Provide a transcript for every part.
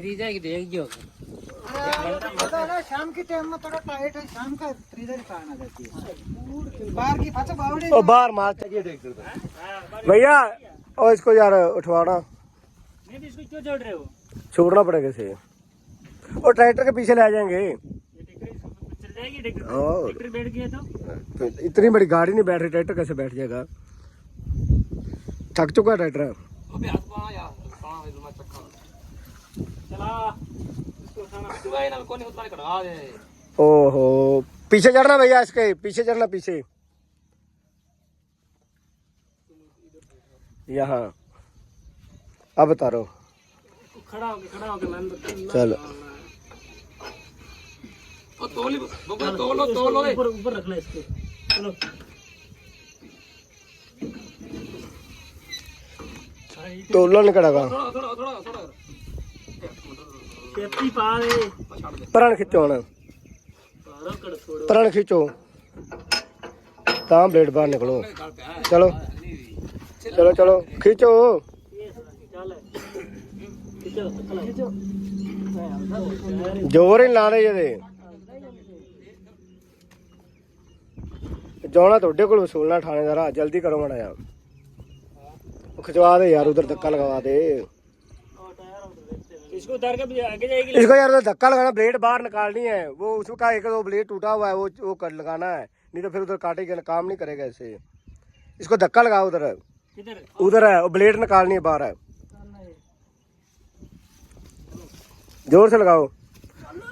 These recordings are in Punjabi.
फ्रीजर की देख जो पता है शाम के टाइम में थोड़ा टाइट है शाम का फ्रीजर का आना जाती है। बाहर की फसा बावड़े ओ बाहर मार चाहिए ट्रैक्टर भैया ओ इसको यार उठवाना। नहीं इसको क्यों जोड़ रहे हो? छोड़ना पड़ेगा इसे। और ट्रैक्टर के पीछे ले आ जाएँगे। ये ट्रैक्टर इसको चल जाएगी ट्रैक्टर और बैठ गया तो। तो इतनी बड़ी गाड़ी नहीं बैठ रही ट्रैक्टर कैसे बैठ जाएगा? थक चुका है ट्रैक्टर ओहो पीछे चढ़ना भैया इसके पीछे चढ़ना पीछे। यहाँ। अब उतारो। चलो तोलो तोलो ऊपर ऊपर रखना इसको। चलो। तोलो निकड़ा थोड़ा थोड़ा थोड़ा। ਛੇਤੀ ਪਾ ਦੇ। ਪਰਣ ਖਿੱਚੋ ਹੁਣ। ਰੋਕੜ ਪਰਣ ਖਿੱਚੋ। ਤਾਂ ਬਲੇਡ ਬਾਹਰ ਨਿਕਲੋ। ਚਲੋ। ਚਲੋ ਚਲੋ। ਖਿੱਚੋ। ਚੱਲ ਖਿੱਚੋ ਖਿੱਚੋ ਜੋਰ ਹੀ ਦੇ ਜਦੇ ਜਾਣਾ ਤੁਹਾਡੇ ਕੋਲ ਵਸੂਲਣਾ ਥਾਣੇਦਾਰਾ ਜਲਦੀ ਕਰੋ ਮੜਾ ਯਾਰ ਖਿਚਵਾ ਦੇ ਯਾਰ ਉਧਰ ਧੱਕਾ ਲਗਵਾ ਦੇ। इसको उतार के आगे जाएगी। इसको यार उधर धक्का लगाना ब्लेड बाहर निकालनी है। वो उसका एक दो ब्लेड टूटा हुआ है वो वो कर लगाना है। नहीं तो फिर उधर काटेगा काम नहीं करेगा ऐसे। इसको धक्का लगाओ उधर। उधर है वो ब्लेड निकालनी है बाहर है। ज़ोर से लगाओ।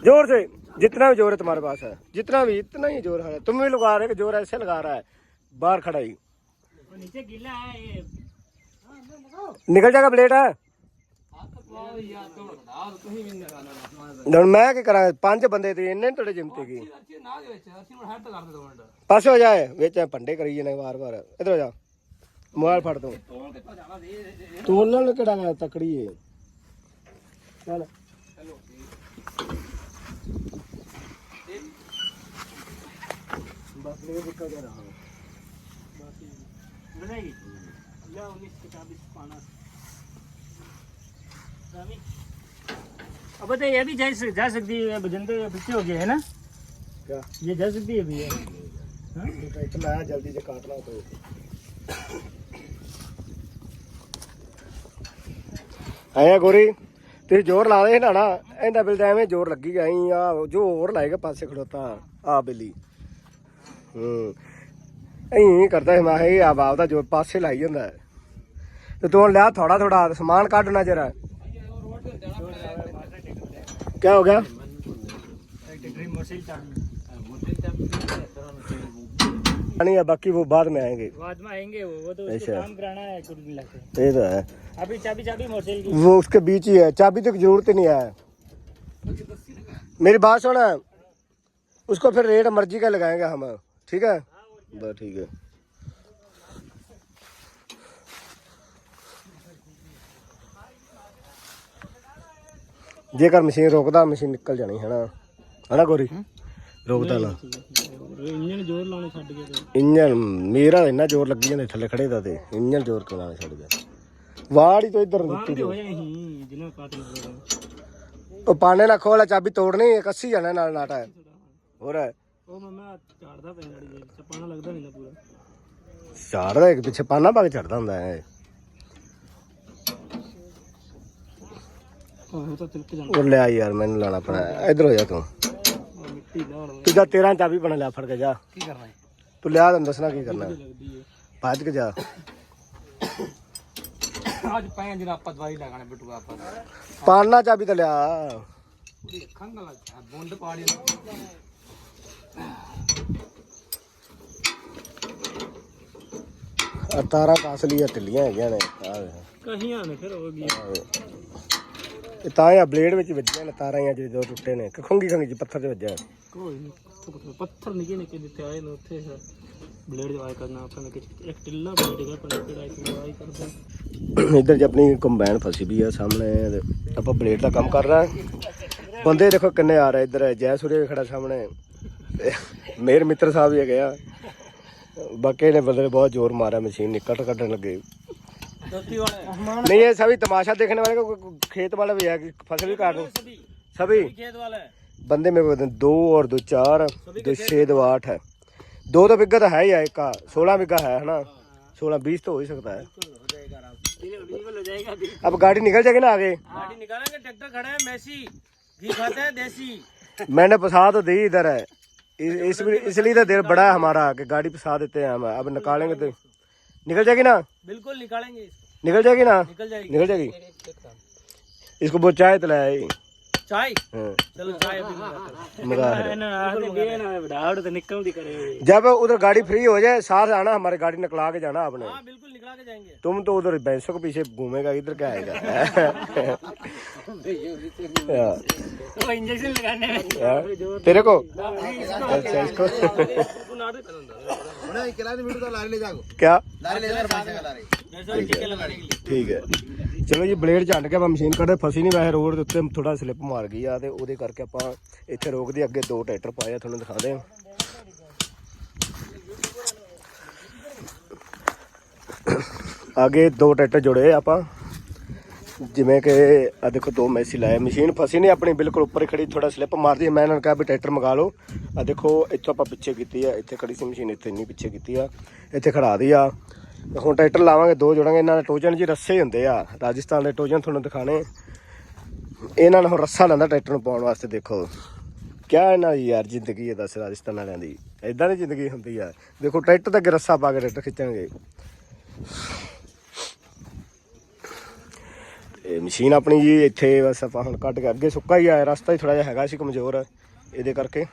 ज़ोर से जितना भी ज़ोर है तुम्हारे पास है। जितना भी इतना ही ज़ोर है। तुम भी लगा रहे हो ज़ोर ऐसे लगा रहा है बाहर खड़ा ही। नीचे गिला है निकल जाएगा ब्लेड। है ਹੁਣ ਮੈਂ ਕੀ ਕਰਾਂ? ਪੰਜ ਬੰਦੇ ਤੇ ਇੰਨੇ ਟੜੇ ਜਿੰਤੇ ਕੀ ਪਾਸ ਹੋ ਜਾਏ ਵਿੱਚ ਭੰਡੇ ਕਰੀ ਜਨੇ ਵਾਰ-ਵਾਰ ਇਧਰ ਹੋ ਜਾ। ਮੋਬਾਈਲ ਫੜ ਤੂੰ। ਤੋਲਣ ਕਿਹੜਾ ਤਕੜੀ ਏ? ਚੱਲ। ਬਸ ਇਹ ਦਿੱਕਤ ਆ ਰਹਾ। ਬਾਕੀ ਬਣਾਈ। ਲਿਆ 19 ਕਿਤਾਬ ਇਸ ਪਾਣਾ अब बताइए ये भी जा सक- जा सकती है बजंदे पीछे हो गए है ना क्या ये जा सकती है भैया हाँ? ट्रैक्टर लाया जल्दी से काटना तो ਆਇਆ ਗੋਰੀ ਤੁਸੀਂ ਜ਼ੋਰ ਲਾ ਦੇ ਨਾ ਨਾ ਇਹਦਾ ਬਿਲ ਤਾਂ ਐਵੇਂ ਜ਼ੋਰ ਲੱਗੀ ਗਈ ਆ ਜੋ ਹੋਰ ਲਾਏਗਾ ਪਾਸੇ ਖੜੋਤਾ ਆ ਬਿੱਲੀ ਹੂੰ ਐਂ ਕਰਦਾ ਸੀ ਮੈਂ ਇਹ ਆ ਬਾਪ ਦਾ ਜੋ ਪਾਸੇ ਲਾਈ ਜਾਂਦਾ ਹੈ। ਤੇ ਤੂੰ ਲਿਆ ਥੋੜਾ ਥੋੜਾ ਸਮਾਨ ਕੱਢਣਾ ਜਰਾ क्या हो गया? नहीं है बाकी वो बाद में आएँगे। बाद में आएँगे वो वो तो उसको अच्छा। काम कराना है ये तो है। अभी चाबी चाबी मोटेल की। वो उसके बीच ही है चाबी तो ज़रूरत नहीं है। मेरी बात सुना। उसको फिर रेट मर्ज़ी का लगाएँगे हम ठीक है? हाँ, बस ठीक है। ਜੇਕਰ ਮਸ਼ੀਨ ਰੋਕਦਾ ਮਸ਼ੀਨ ਨਿਕਲ ਜਾਣੀ ਹੈ ਨਾ? ਹਨਾ ਗੋਰੀ? ਰੋਕਦਾ ਨਾ ਇੰਜਨ ਜ਼ੋਰ ਲਾਣੇ ਛੱਡ ਗਿਆ ਇੰਜਨ ਮੇਰਾ ਇੰਨਾ ਜ਼ੋਰ ਲੱਗੀ ਜਾਂਦਾ ਥੱਲੇ ਖੜੇ ਦਾ ਤੇ। ਇੰਜਨ ਜ਼ੋਰ ਕਿਉਂ ਛੱਡ ਗਿਆ ਵਾੜ ਹੀ ਤੋਂ ਇਧਰ ਦਿੱਤੀ ਤੇ ਉਹ ਪਾਣੇ ਨਾਲ ਖੋਲਾ ਚਾਬੀ ਤੋੜਨੀ ਹੈ ਕੱਸੀ ਜਾਣਾ ਨਾਲ ਨਾਟਾ ਹੋਰ ਉਹ ਮਮਾ ਚੜਦਾ ਪੈਣ ਵਾਲੀ ਜੇ ਪਾਣਾ ਲੱਗਦਾ ਨਹੀਂ ਨਾ ਪੂਰਾ। ਚੜਦਾ ਇੱਕ ਪਿੱਛੇ ਪਾਣਾ ਪਾ ਕੇ ਚੜਦਾ ਹੁੰਦਾ ਹੈ। ਉਹ ਤਾਂ ਤਿਲਕ ਜਾਂਦਾ ਉਹ ਲੈ ਆ ਯਾਰ ਮੈਨੂੰ ਲਾਣਾ ਪੈਣਾ। ਇੱਧਰ ਹੋ ਜਾ ਤੂੰ। ਉਹ ਮਿੱਟੀ ਲਾਉਣ ਤੂੰ ਜਾ 13 ਚਾਬੀ ਬਣਾ ਲਿਆ ਫੜ ਕੇ ਜਾ। ਕੀ ਕਰਨਾ ਹੈ? ਤੂੰ ਲਿਆ ਤੈਨੂੰ ਦੱਸਣਾ ਕੀ ਕਰਨਾ। ਲੱਗਦੀ ਕੇ ਜਾ। ਅੱਜ ਪੈ ਜਿਹੜਾ ਆਪਾਂ ਦਵਾਈ ਲਗਾਣੇ ਬਿਟੂ ਆਪਾਂ। ਪਾਣਾ ਚਾਬੀ ਤਾਂ ਲਿਆ। ਉਹਦੀ ਅੱਖਾਂ ਦਾ ਲੱਗਾ ਬੁੰਡ ਪਾੜੀ ਆ ਤਾਰਾਂ ਕਾਸਲੀਆਂ ਢਿੱਲੀਆਂ ਹੈਗੀਆਂ ਨੇ। ਆਹ ਵੇਖ। ਕਹੀਆਂ ਨੇ ਫਿਰ ਹੋ ਗਈ ਇਹ ਤਾਂ ਆ ਬਲੇਡ ਵਿੱਚ ਵੱਜਿਆ ਨੇ ਤਾਰਾਂ ਆ ਜਿਹੜੇ ਦੋ ਟੁੱਟੇ ਨੇ। ਖੰਗੀ ਖੰਗੀ ਜੀ ਪੱਥਰ ਤੇ ਵੱਜਿਆ ਕੋਈ ਨਹੀਂ ਪੱਥਰ- ਪੱਥਰ ਨਿੱਕੇ ਨਿੱਕੇ ਆਏ ਨੇ ਉੱਥੇ ਬਲੇਡ ਜਵਾਇ ਕਰਨਾ ਆਪਾਂ ਨੇ ਇੱਕ ਟਿੱਲਾ ਬਲੇਡ ਦਾ ਪਰ ਕਿਹੜਾ ਜਵਾਇ ਕਰਦਾ ਇੱਧਰ ਜੀ ਕੰਬਾਈਨ ਫਸੀ ਵੀ ਆ ਸਾਹਮਣੇ ਆਪਾਂ ਬਲੇਡ ਦਾ ਕੰਮ ਕਰ ਰਹੇ ਹਾਂ। ਬੰਦੇ ਦੇਖੋ ਕਿੰਨੇ ਆ ਰਹੇ ਇੱਧਰ ਜੈ ਸੂਰਿਆ ਵੀ ਖੜਾ ਸਾਹਮਣੇ। ਮੇਰ ਮਿੱਤਰ ਸਾਹਿਬ ਵੀ ਹੈਗੇ ਆ। ਬਾਕੀ ਨੇ ਬੰਦੇ ਬਹੁਤ ਜ਼ੋਰ ਮਾਰਿਆ ਮਸ਼ੀਨ ਨਿਕਲ ਕੱਢਣ ਲੱਗੇ। नहीं ये सभी तमाशा देखने वाले को को- खेत वाला भी है कि फसल भी काटो सभी सभी खेत वाला है बंदे मेरे को कहते हैं दो और दो चार दो छः दो आठ है दो तो बिग्गा तो है ही है एक का सोलह बिग्गा है है ना सोलह बीस तो हो ही सकता है हो जाएगा आराम से बिल्कुल हो जाएगा अभी अब गाड़ी निकल जाएगी ना आगे गाड़ी निकालेंगे ट्रैक्टर खड़े हैं मैसी घी खाते हैं देसी मैंने फंसा तो दी इधर है इस इस- इसलिए तो दिल बड़ा है हमारा कि गाड़ी फंसा देते हैं हम अब निकालेंगे तो निकल जाएगी ना बिल्कुल निकालेंगे इसको निकल जाएगी ना निकल जाएगी निकल जाएगी इसको वो चाय तो लाया ही चाय हाँ, चलो चाय अभी मंगाते हैं। मजा है तो निकल दी करे जब उधर गाड़ी फ्री हो जाए साथ आना हमारी गाड़ी निकला के जाना आपने हाँ बिल्कुल निकला के जाएंगे तुम तो उधर भैंसों के पीछे घूमेगा इधर क्या आएगा हाँ, वो इंजेक्शन लगाने में हाँ, तेरे को अच्छा इसको क्या जैसा टीके लगाने के लिए ਠੀਕ ਹੈ ਚਲੋ ਜੀ, ਬਲੇਡ ਝੰਡ ਕੇ ਆਪਾਂ ਮਸ਼ੀਨ ਕੱਢੇ, ਫਸੀ ਨਹੀਂ ਵੈਸੇ ਰੋਡ ਦੇ ਉੱਤੇ ਥੋੜਾ ਸਲਿੱਪ ਮਾਰ ਗਈ ਆ ਤੇ ਉਹਦੇ ਕਰਕੇ ਆਪਾਂ ਇੱਥੇ ਰੋਕਦੇ ਅੱਗੇ ਦੋ ਟਰੈਕਟਰ ਪਾਏ ਆ, ਤੁਹਾਨੂੰ ਦਿਖਾਉਂਦੇ ਆ। ਅੱਗੇ ਦੋ ਟਰੈਕਟਰ ਜੁੜੇ ਆ ਆਪਾਂ। ਜਿਵੇਂ ਕਿ ਆ ਦੇਖੋ, ਦੋ ਮੈਸੀ ਲਾਇਆ ਮਸ਼ੀਨ ਫਸੀ ਨਹੀਂ ਆਪਣੀ ਬਿਲਕੁਲ ਉੱਪਰ ਹੀ ਖੜੀ ਥੋੜਾ ਸਲਿੱਪ ਮਾਰਦੀ ਹੈ। ਮੈਂ ਇਹਨਾਂ ਨੂੰ ਕਿਹਾ ਵੀ ਟਰੈਕਟਰ ਮੰਗਾ ਲਓ। ਆ ਦੇਖੋ, ਇੱਥੋਂ ਆਪਾਂ ਪਿੱਛੇ ਕੀਤੀ ਆ, ਇੱਥੇ ਖੜੀ ਸੀ ਮਸ਼ੀਨ, ਇੱਥੇ ਨਹੀਂ ਪਿੱਛੇ ਕੀਤੀ ਆ। ਇੱਥੇ ਖੜਾ ਦੀ ਆ। ਹੁਣ ਟਰੈਕਟਰ ਲਾਵਾਂਗੇ, ਦੋ ਜੋੜਾਂਗੇ। ਇਹਨਾਂ ਦੇ ਟੋਜਨ ਜੀ ਰੱਸੇ ਹੀ ਹੁੰਦੇ ਆ। ਰਾਜਸਥਾਨ ਦੇ ਟੋਜਨ ਤੁਹਾਨੂੰ ਦਿਖਾਣੇ। ਇਹਨਾਂ ਨੂੰ ਹੁਣ ਰੱਸਾ ਲੈਂਦਾ ਟਰੈਕਟਰ ਨੂੰ ਪਾਉਣ ਵਾਸਤੇ, ਦੇਖੋ। ਕਿਆ ਇਹਨਾਂ ਦੀ ਯਾਰ ਜ਼ਿੰਦਗੀ ਹੈ, ਦੱਸ ਰਾਜਸਥਾਨ ਵਾਲਿਆਂ ਦੀ। ਐਦਾਂ ਦੀ ਜ਼ਿੰਦਗੀ ਹੁੰਦੀ ਆ। ਦੇਖੋ, ਟਰੈਕਟਰ ਤੇ ਅੱਗੇ ਰੱਸਾ ਪਾ ਕੇ ਟਰੈਕਟਰ ਖਿੱਚਾਂਗੇ ਤੇ ਮਸ਼ੀਨ ਆਪਣੀ ਜੀ ਇੱਥੇ ਬਸ ਆਪਾਂ ਹੁਣ ਕੱਢ ਕੇ ਅੱਗੇ ਸੁੱਕਾ ਹੀ ਆ। ਰਸਤਾ ਹੀ ਥੋੜਾ ਜਿਹਾ ਹੈਗਾ ਸੀ ਕਮਜ਼ੋਰ, ਇਹਦੇ ਕਰਕੇ।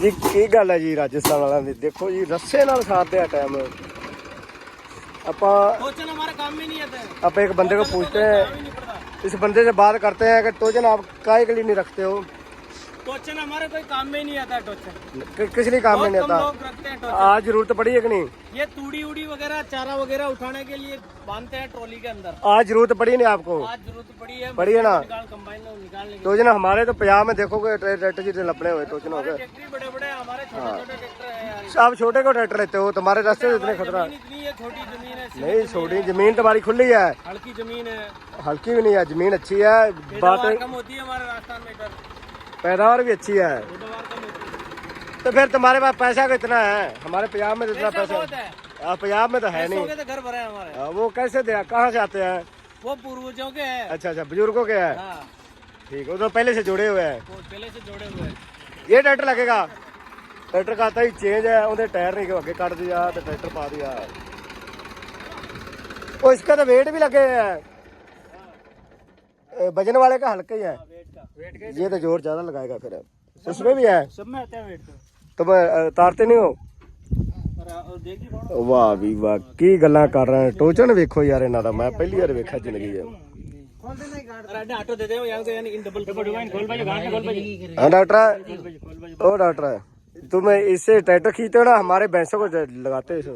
ਜੀ ਕੀ ਗੱਲ ਹੈ ਜੀ ਰਾਜਸਥਾਨ ਵਾਲਿਆਂ ਦੀ ਦੇਖੋ ਜੀ ਰੱਸੇ ਨਾਲ ਖਾਤੇ ਆ ਟਾਈਮ ਆਪਾਂ टोचन हमारा काम ही नहीं आता है आप एक बंदे को पूछते हैं इस बंदे से बात करते हैं कि टोचन आप काय के लिए नहीं रखते हो टोचन हमारे कोई काम में ही नहीं आता है टोचन कि- किस लिए काम में बहुत नहीं कम आता लोग रखते हैं टोचन आज जरूरत पड़ी है कि नहीं ये तूड़ी उड़ी वगैरह चारा वगैरह उठाने के लिए बांधते हैं ट्रॉली के अंदर आज जरूरत पड़ी नहीं आपको आज जरूरत पड़ी है पड़ी है ना निकाल कंबाइन में निकालने की टोजन हमारे तो पंजाब में देखोगे ट्रे- ट्रैक्टर जितने लपड़े हुए टोजन हो गए ट्रैक्टर बड़े बड़े हमारे छोटे छोटे ट्रैक्टर है यार आप छोटे को ट्रैक्टर लेते हो तुम्हारे रास्ते में इतने खतरा जमीन इतनी है छोटी जमीन है नहीं छोटी जमीन तुम्हारी खुली है हल्की जमीन है हल्की भी नहीं है जमीन अच्छी है बात पैदावार कम होती है हमारे राजस्थान में इधर पैदावार भी अच्छी है पैदावार कम होती है तो फिर तुम्हारे पास पैसा कितना है हमारे पंजाब में तो इतना पैसा पैसा बहुत है हाँ, पंजाब में तो है पैसों नहीं के तो घर भरे हैं हमारे हाँ, वो कैसे दे कहाँ से आते हैं वो पूर्वजों के हैं अच्छा अच्छा बुजुर्गों के है हाँ ठीक है वो तो पहले से जुड़े हुए हैं वो पहले से जोड़े हुए हैं ये ट्रैक्टर लगेगा ट्रैक्टर का आता ही चेंज है ਉਹਦੇ ਟਾਇਰ ਨਹੀਂ ਅੱਗੇ ਕੱਢ ਦਿਆ ਤੇ ਟਰੈਕਟਰ ਪਾ ਦਿਆ ਉਹ इसका तो वेट भी लगे है वजन वाले का हल्का ही है वेट का ये तो जोर ज्यादा लगाएगा फिर उसमें भी है सब में आता है वेट का तुम अ, तारते नहीं हो और और देखी कौन ਵਾਹ ਵੀ ਵਾਹ ਕੀ ਗੱਲਾਂ ਕਰ ਰਹੇ ਟੋਚਨ ਵੇਖੋ ਯਾਰ ਇਹਨਾਂ ਦਾ ਮੈਂ ਪਹਿਲੀ ਵਾਰ ਵੇਖਿਆ ਜ਼ਿੰਦਗੀ 'ਚ खोल देना ही गाड़ अरे ऑटो दे दे यहाँ को यानी इन डबल डबल खोल भाई गांठ खोल भाई हाँ डॉक्टर ओ डॉक्टर तुम इससे ट्रैक्टर खींचते हो ना हमारे भैंसों को लगाते हो इसको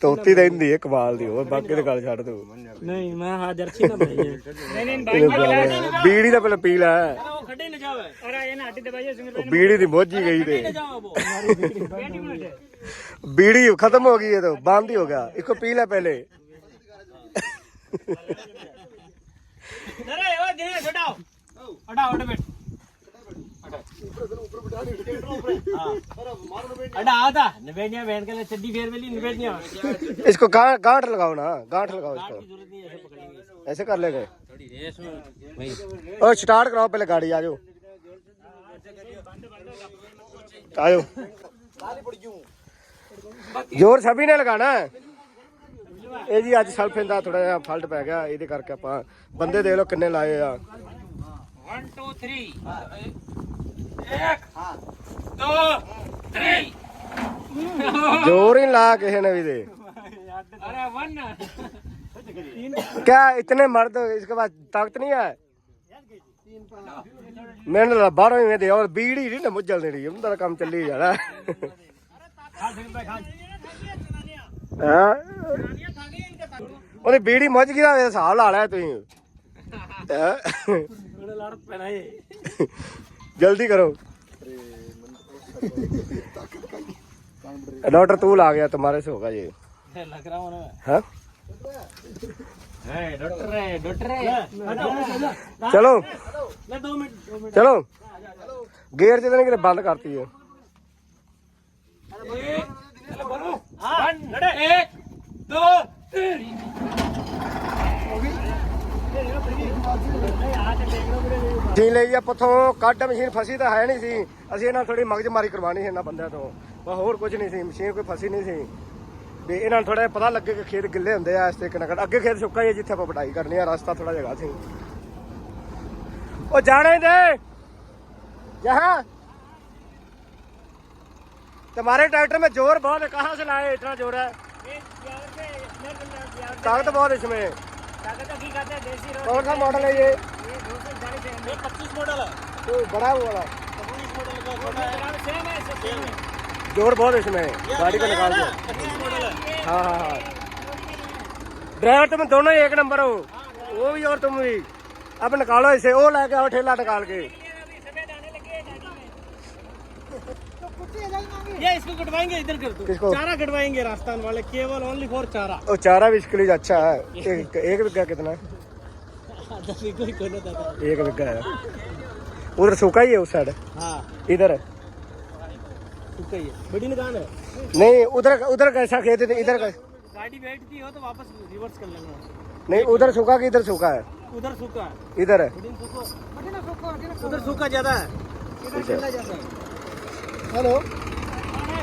ਤੋਤੀ ਤਾਂ ਇੰਦੀ ਹੈ ਦੀ ਹੋਰ ਬਾਕੀ ਤੇ ਗੱਲ ਛੱਡ ਦੋ ਨਹੀਂ ਮੈਂ ਹਾਜ਼ਰ ਸੀ ਨਾ ਭਾਈ ਨਹੀਂ ਨਹੀਂ ਭਾਈ ਬੀੜੀ ਦਾ ਪਹਿਲਾਂ ਪੀ ਲੈ। ਬੀੜੀ ਦੀ ਮੋਝੀ ਗਈ ਤੇ। ਬੀੜੀ ਖਤਮ ਹੋ ਗਈ ਇਹ ਤਾਂ ਬੰਦ ਹੀ ਹੋ ਗਿਆ। ਇੱਕੋ ਪੀ ਲੈ ਪਹਿਲੇ। ਨਰੇ ਉਹ ਦੇ ਛਡਾਓ। ਹਟਾਓ ਹਟ ਬੈਠ। हटाओ हटो बैठ हटा आता निबेड़िया बहन के लिए चड्डी फेर वेली निबेड़िया इसको गांठ गांठ लगाओ ना गांठ लगाओ इसको जरूरत नहीं है ऐसे पकड़ेंगे ऐसे कर लेंगे थोड़ी रेस में भाई और स्टार्ट कराओ पहले गाड़ी आ जाओ आ जाओ ਜ਼ੋਰ ਸਭੀ ਨੇ ਲਗਾਣਾ ਹੈ ਇਹ ਜੀ ਅੱਜ ਸਲਫਿਨ ਦਾ ਥੋੜਾ ਜਿਹਾ ਫਾਲਟ ਪੈ ਗਿਆ ਇਹਦੇ ਕਰਕੇ ਆਪਾਂ ਬੰਦੇ ਦੇਖ ਲਓ ਕਿੰਨੇ ਲਾਏ ਆ 1 2 3 एक दो तीन ਜ਼ੋਰ ਹੀ ਨੀ ਲਾ ਕਿਸੇ ਨੇ ਵੀ ਦੇ अरे वन क्या इतने मर्द इसके बाद ताकत नहीं है मैंने तो बारह में दे और बीड़ी नहीं ना मुझ जलने रही उनका काम चली जाना ਹਾਂ ਉਹਨੇ ਬੀੜੀ ਮੁੱਝ ਗਈ ਦਾ ਹਿਸਾਬ ਲਾ ਲਿਆ ਤੁਸੀਂ ਹੈਂ? जल्दी करो। डॉक्टर तू ला गया, तुम्हारे से होगा ये। लग रहा हूँ? चलो। चलो। गेयर जितने के लिए बंद करती है। हाँ, एक, दो, तीन। 2 ਮਸ਼ੀਨ ਲਈ ਆ ਪੱਥੋਂ ਕੱਢ ਮਸ਼ੀਨ ਫਸੀ ਤਾਂ ਹੈ ਨਹੀਂ ਸੀ ਅਸੀਂ ਇਹਨਾਂ ਥੋੜੀ ਮਗਜ ਮਾਰੀ ਕਰਵਾਣੀ ਸੀ ਇਹਨਾਂ ਬੰਦਿਆਂ ਤੋਂ ਬਸ ਹੋਰ ਕੁਝ ਨਹੀਂ ਸੀ ਮਸ਼ੀਨ ਕੋਈ ਫਸੀ ਨਹੀਂ ਸੀ ਵੀ ਇਹਨਾਂ ਨੂੰ ਥੋੜਾ ਪਤਾ ਲੱਗੇ ਕਿ ਖੇਤ ਗਿੱਲੇ ਹੁੰਦੇ ਆ ਇਸ ਤਰੀਕੇ ਨਾਲ ਕੱਢ- ਅੱਗੇ ਖੇਤ ਸੁੱਕਾ ਹੀ ਹੈ ਜਿੱਥੇ ਆਪਾਂ ਵਢਾਈ ਕਰਨੀ ਆ ਰਸਤਾ ਥੋੜਾ ਜਗ੍ਹਾ ਸੀ ਉਹ ਜਾਣੇ ਦੇ जहाँ तुम्हारे ट्रैक्टर में जोर बहुत है कहाँ से लाए इतना जोर है ताकत बहुत है इसमें कौन सा मॉडल है ये ये पच्चीस मॉडल है तो बड़ा वाला जोर बहुत इसमें गाड़ी का निकाल दो हाँ हाँ हाँ ड्राइवर तुम दोनों ही एक नंबर हो वो भी और तुम भी अब निकालो इसे वो लेके आओ ठेला निकाल के ये इसको कटवाएँगे इधर कर दो। किसको? चारा कटवाएँगे राजस्थान वाले केवल ओनली फॉर चारा। चारा भी इसके लिए अच्छा है। एक एक कितना दस कोई कोई ना दादा। एक बिघा है। उधर सूखा ही है उस साइड? हाँ। इधर सूखा ही है। बड़ी दुकान है। नहीं उधर उधर कैसा खेत है इधर का गाड़ी बैठती हो तो वापस रिवर्स कर लेना। नहीं उधर सूखा कि इधर सूखा है? उधर सूखा है। इधर है। बड़ी सूखो। उधर सूखा ज़्यादा है। इधर जाता है। हेलो?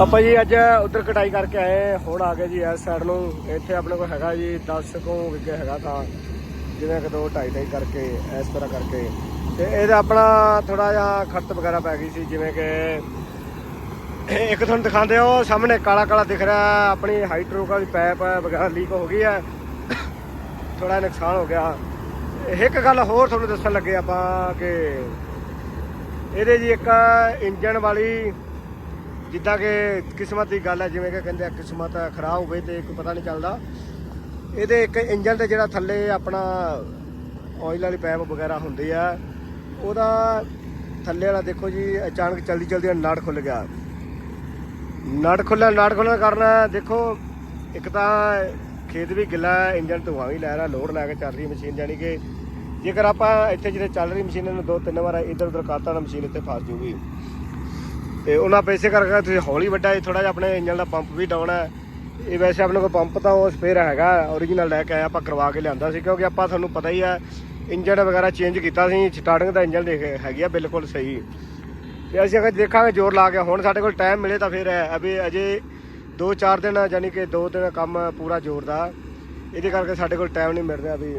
ਆਪਾਂ ਜੀ ਅੱਜ ਉਧਰ ਕਟਾਈ ਕਰਕੇ ਆਏ ਹੁਣ ਆ ਗਏ ਜੀ ਇਸ ਸਾਈਡ ਨੂੰ। ਇੱਥੇ ਆਪਣੇ ਕੋਲ ਹੈਗਾ ਜੀ 10 ਕੋ ਵਿਗੇ ਹੈਗਾ ਤਾਂ, ਜਿਵੇਂ ਕਿ ਦੋ ਢਾਈ ਢਾਈ ਕਰਕੇ, ਇਸ ਤਰ੍ਹਾਂ ਕਰਕੇ। ਤੇ ਇਹਦਾ ਆਪਣਾ ਥੋੜਾ ਜਿਹਾ ਖਰਚ ਵਗੈਰਾ ਪੈ ਗਈ ਸੀ, ਜਿਵੇਂ ਕਿ ਇੱਕ ਤੁਹਾਨੂੰ ਦਿਖਾਉਂਦੇ ਹੋ ਸਾਹਮਣੇ ਕਾਲਾ ਕਾਲਾ ਦਿਖ ਰਿਹਾ ਆਪਣੀ ਹਾਈਡਰੋ ਵਾਲੀ ਪਾਈਪ ਵਗੈਰਾ ਲੀਕ ਹੋ ਗਈ ਹੈ। ਥੋੜਾ ਨੁਕਸਾਨ ਹੋ ਗਿਆ। ਇੱਕ ਗੱਲ ਹੋਰ ਤੁਹਾਨੂੰ ਦੱਸਣ ਲੱਗੇ ਆਪਾਂ ਕਿ ਇਹਦੇ ਜੀ ਇੱਕ ਇੰਜਨ ਵਾਲੀ ਜਿੱਦਾਂ ਕਿ ਕਿਸਮਤ ਦੀ ਗੱਲ ਹੈ, ਜਿਵੇਂ ਕਿ ਕਹਿੰਦੇ ਆ, ਕਿਸਮਤ ਖਰਾਬ ਹੋਵੇ ਤੇ ਕੋਈ ਪਤਾ ਨਹੀਂ ਚੱਲਦਾ। ਇਹਦੇ ਇੱਕ ਇੰਜਨ ਤੇ ਜਿਹੜਾ ਥੱਲੇ ਆਪਣਾ ਆਇਲ ਵਾਲੀ ਪੈਪ ਵਗੈਰਾ ਹੁੰਦੀ ਆ, ਉਹਦਾ ਥੱਲੇ ਵਾਲਾ ਦੇਖੋ ਜੀ, ਅਚਾਨਕ ਜਲਦੀ ਚਲਦੀ ਨੜ ਖੁੱਲ ਗਿਆ। ਨੜ ਖੁੱਲ੍ਹਾ ਨੜ ਖੁੱਲ੍ਹਣ ਕਾਰਨ ਦੇਖੋ, ਇੱਕ ਤਾਂ ਖੇਤ ਵੀ ਗਿੱਲਾ ਹੈ ਇੰਜਨ ਧੂਆਂ ਵੀ ਲੈ ਰਿਹਾ ਲੋਡ ਲੈ ਕੇ ਚੱਲ ਰਹੀ ਮਸ਼ੀਨ ਜਾਨੀ ਕਿ ਜੇਕਰ ਆਪਾਂ ਇੱਥੇ ਜਿਹੜੇ ਚੱਲ ਰਹੀ ਮਸ਼ੀਨ ਨੂੰ ਦੋ ਤਿੰਨ ਵਾਰ ਇੱਧਰ ਉੱਧਰ ਕਰਤਾ ਤਾਂ ਮਸ਼ੀਨ ਇੱਥੇ ਫਸ ਜੂਗੀ। ਤੇ ਉਹਨਾਂ ਪੈਸੇ ਕਰਕੇ ਤੁਸੀਂ ਹੌਲੀ ਵੱਡਾ ਥੋੜਾ ਜਿਹਾ ਆਪਣੇ ਇੰਜਨ ਦਾ ਪੰਪ ਵੀ ਡਾਊਨ ਹੈ। ਇਹ ਵੈਸੇ ਆਪਣੇ ਕੋਲ ਪੰਪ ਤਾਂ ਉਹ ਸਪੇਅਰ ਹੈਗਾ origignal ਲੈ ਕੇ ਆਇਆ, ਆਪਾਂ ਕਰਵਾ ਕੇ ਲਿਆਂਦਾ ਸੀ, ਕਿਉਂਕਿ ਆਪਾਂ ਤੁਹਾਨੂੰ ਪਤਾ ਹੀ ਹੈ ਇੰਜਨ ਵਗੈਰਾ ਚੇਂਜ ਕੀਤਾ ਸੀ ਸਟਾਰਟਿੰਗ ਦਾ ਇੰਜਨ ਦੇਖ ਹੈਗੀ ਆ ਬਿਲਕੁਲ ਸਹੀ। ਤੇ ਅਸੀਂ ਅਗਰ ਦੇਖਾਂਗੇ ਜ਼ੋਰ ਲਾ ਕੇ, ਹੁਣ ਸਾਡੇ ਕੋਲ ਟਾਈਮ ਮਿਲੇ ਤਾਂ ਫਿਰ ਹੈ, ਅਭੀ ਅਜੇ 2-4 ਦਿਨ ਯਾਨੀ ਕਿ 2 ਦਿਨ ਕੰਮ ਪੂਰਾ ਜ਼ੋਰ ਦਾ। ਇਹਦੇ ਕਰਕੇ ਸਾਡੇ ਕੋਲ ਟਾਈਮ ਨਹੀਂ ਮਿਲ ਰਿਹਾ ਵੀ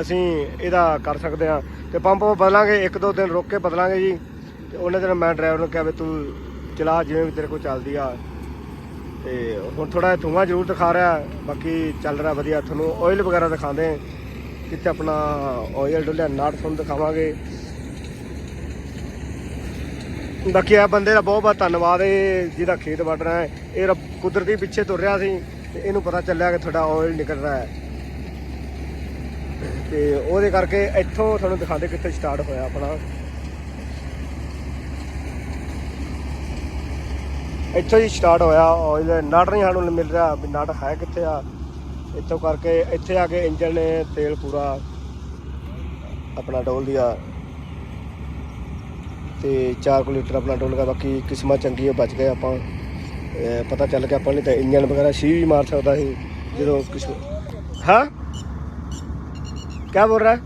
ਅਸੀਂ ਇਹਦਾ ਕਰ ਸਕਦੇ ਹਾਂ। ਤੇ ਪੰਪ ਬਦਲਾਂਗੇ, ਇੱਕ ਦੋ ਦਿਨ ਰੁਕ ਕੇ ਬਦਲਾਂਗੇ ਜੀ। ਤੇ ਉਹਨਾਂ ਦਿਨ ਮੈਂ ਡਰਾਈਵਰ ਨੂੰ ਕਿਹਾ ਵੀ ਤੂੰ ਚਲਾ, ਜਿਵੇਂ ਵੀ ਤੇਰੇ ਕੋਲ ਚੱਲਦੀ ਆ। ਤੇ ਹੁਣ ਥੋੜਾ ਧੂਆਂ ਜ਼ਰੂਰ ਦਿਖਾ ਰਿਹਾ ਬਾਕੀ ਚੱਲ ਰਿਹਾ ਵਧੀਆ। ਤੁਹਾਨੂੰ ਆਇਲ ਵਗੈਰਾ ਦਿਖਾਉਂਦੇ ਹਾਂ ਕਿੱਥੇ ਆਪਣਾ ਆਇਲ ਡੁੱਲਿਆ ਨਾਟ ਤੁਹਾਨੂੰ ਦਿਖਾਵਾਂਗੇ। ਬਾਕੀ ਆ ਬੰਦੇ ਦਾ ਬਹੁਤ ਬਹੁਤ ਧੰਨਵਾਦ ਇਹ ਜਿਹਦਾ ਖੇਤ ਵੱਢ ਰਿਹਾ ਹੈ। ਇਹ ਰੱਬ- ਕੁਦਰਤੀ ਪਿੱਛੇ ਤੁਰ ਰਿਹਾ ਸੀ, ਤੇ ਇਹਨੂੰ ਪਤਾ ਚੱਲਿਆ ਕਿ ਤੁਹਾਡਾ ਆਇਲ ਨਿਕਲ ਰਿਹਾ ਹੈ। ਤੇ ਉਹਦੇ ਕਰਕੇ ਇੱਥੋਂ ਤੁਹਾਨੂੰ ਦਿਖਾਉਂਦੇ ਕਿੱਥੇ ਸਟਾਰਟ ਹੋਇਆ ਆਪਣਾ। ਇੱਥੋਂ ਹੀ ਸਟਾਰਟ ਹੋਇਆ ਆਇਲ ਨਟ ਨਹੀਂ ਸਾਨੂੰ ਮਿਲ ਰਿਹਾ, ਵੀ ਨਟ ਹੈ ਕਿੱਥੇ ਆ। ਇੱਥੋਂ ਕਰਕੇ ਇੱਥੇ ਆ ਕੇ ਇੰਜਣ ਨੇ ਤੇਲ ਪੂਰਾ ਆਪਣਾ ਡੋਲ ਦਿਆ। ਤੇ 4 ਲੀਟਰ ਆਪਣਾ ਡੋਲ ਗਿਆ, ਬਾਕੀ ਕਿਸਮਤ ਚੰਗੀ ਹੈ ਬਚ ਗਏ ਆਪਾਂ। ਪਤਾ ਚੱਲ ਗਿਆ ਆਪਾਂ ਨਹੀਂ ਤਾਂ ਇੰਜਣ ਵਗੈਰਾ ਸੀ ਵੀ ਮਾਰ ਸਕਦਾ ਸੀ, ਜਦੋਂ ਕਿਸ ਹਾਂ? ਕੀ ਬੋਲ ਰਿਹਾ?